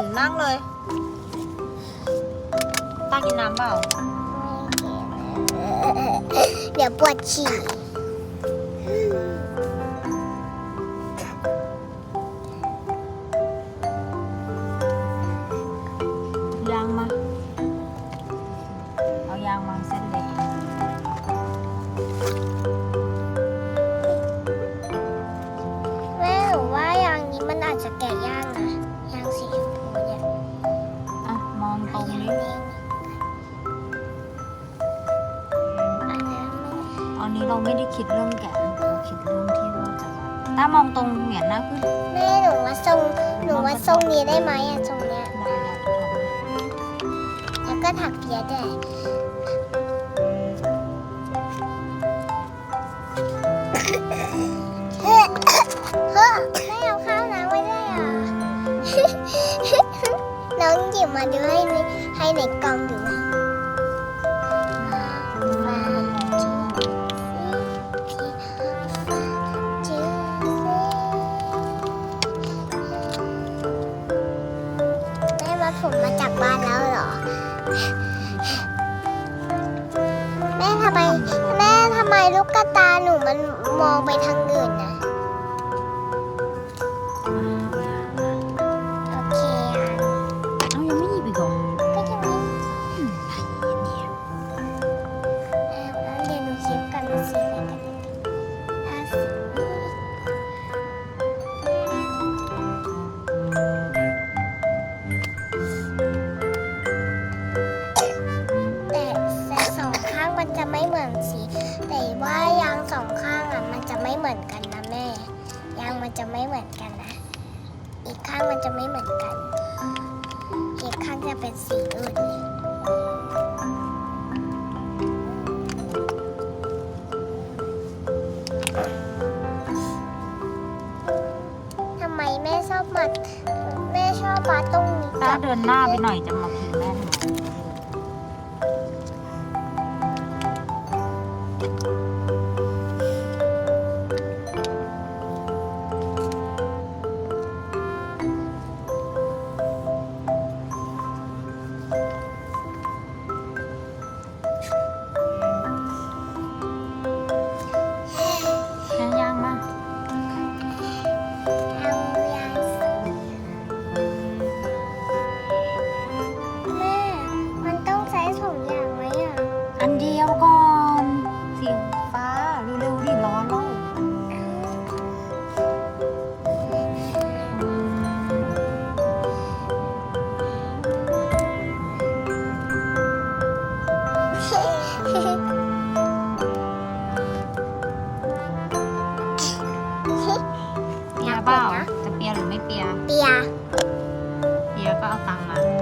นนั่งเลย ตากินน้ำเปล่า เดี๋ยวปวดฉี่ อนนี้เราไม่ได้คิดเรื่องแกะเราคิดเรื่องที่ว่าจะตามองตรงเหงียนหน้าขึ้นแม่หนูว่าทรงหนูว่าทรงนี้ได้ไหมอะทรงเนี้ยได้แล้วทำให้แล้วก็ถักเปียด้วยเฮ้อเฮ้อไม่เอาข้าวน้ำไว้ได้วยเหรอ น้องหยิบมาดูให้ในให้ในกล่องดูนะ ผมมาจากบ้านแล้วเหรอ แม่ทำไม แม่ทำไมลูกกระตาหนูมันมองไปทางอื่นนะ เหมือนกันนะแม่ ยางมันจะไม่เหมือนกันนะ อีกข้างมันจะไม่เหมือนกัน อีกข้างจะเป็นสีอื่นทำไมแม่ชอบมาแม่ชอบมาตรงนี้ตากับเดินหน้าไปหน่อยจะมาพิงแม่ทำไม ร้อนแล้วเปียเปล่าจะเปียหรือไม่เปีย เปีย เปียก็เอาตังค์มา